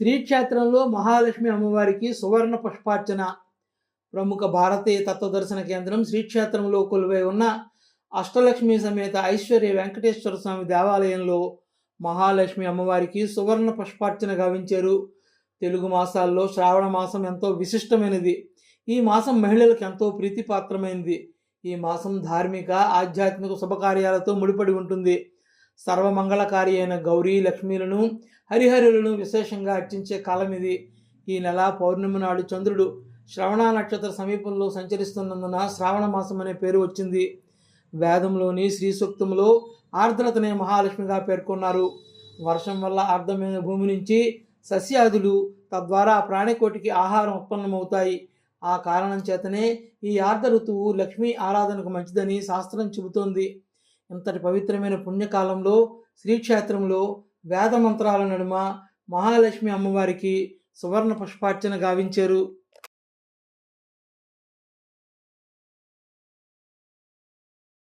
శ్రీక్షేత్రంలో మహాలక్ష్మి అమ్మవారికి సువర్ణ పుష్పార్చన. ప్రముఖ భారతీయ తత్వదర్శన కేంద్రం శ్రీక్షేత్రంలో కొలువై ఉన్న అష్టలక్ష్మి సమేత ఐశ్వర్య వెంకటేశ్వర స్వామి దేవాలయంలో మహాలక్ష్మి అమ్మవారికి సువర్ణ పుష్పార్చన గావించారు. తెలుగు మాసాల్లో శ్రావణ మాసం ఎంతో విశిష్టమైనది. ఈ మాసం మహిళలకు ఎంతో ప్రీతిపాత్రమైనది. ఈ మాసం ధార్మిక ఆధ్యాత్మిక శుభకార్యాలతో ముడిపడి ఉంటుంది. సర్వమంగళకారి అయిన గౌరీ లక్ష్మీలను హరిహరులను విశేషంగా అర్చించే కాలం ఇది. ఈ నెల పౌర్ణమి నాడు చంద్రుడు శ్రవణ నక్షత్ర సమీపంలో సంచరిస్తున్నందున శ్రావణ మాసం అనే పేరు వచ్చింది. వేదంలోని శ్రీసూక్తంలో ఆర్ద్రతనే మహాలక్ష్మిగా పేర్కొన్నారు. వర్షం వల్ల ఆర్ద్రమైన భూమి నుంచి సస్యాదులు తద్వారా ప్రాణికోటికి ఆహారం ఉత్పన్నమవుతాయి. ఆ కారణం చేతనే ఈ ఆర్ద్ర ఋతువు లక్ష్మీ ఆరాధనకు మంచిదని శాస్త్రం చెబుతోంది. ఇంతటి పవిత్రమైన పుణ్యకాలంలో శ్రీక్షేత్రంలో వేద మంత్రాల నడుమ మహాలక్ష్మి అమ్మవారికి సువర్ణ పుష్పార్చన గావించారు.